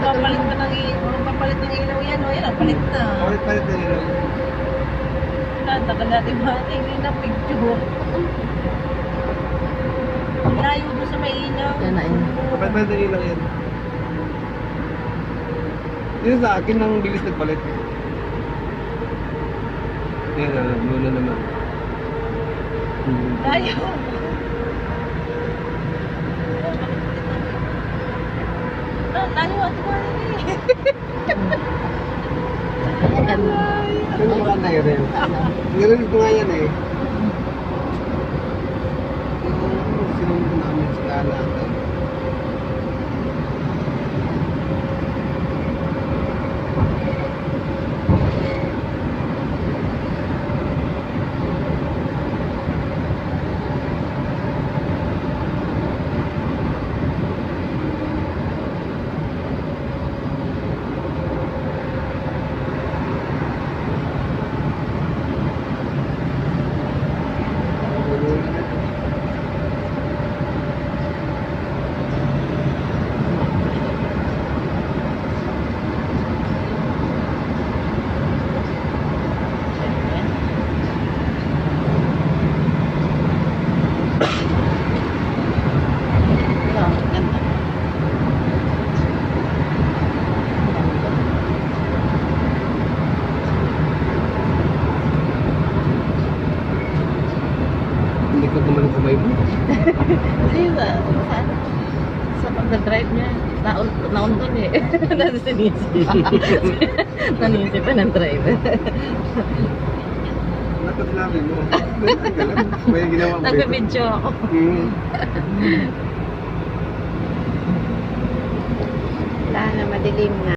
Magpapalit pa ng ilaw. Magpapalit ng ilaw yan. O, yan, ang palit na. Palit-palit na yun. Tagal natin ba? Tingin na picture. Ang Layo doon sa may ilaw. Yan na yun. Palit-palit na yun lang yan. Yun sa akin ang bilis nagpalit. Yan na, blue na naman. Layo. Ah, Layo. Ano ba na yun? Narinig ko nga yan eh. Yung sinunod namin sa kalatan. Yan, ganda. Hindi ko naman may mo. Kasi sa, pagdadrive niya, naun, naun doon eh. Nasa sinisi pa. Nanisi pa ng driver. Dapat sinabi mo. May ginawa mo. Nagpa-video ako. Hmm. Wala na, madilim na.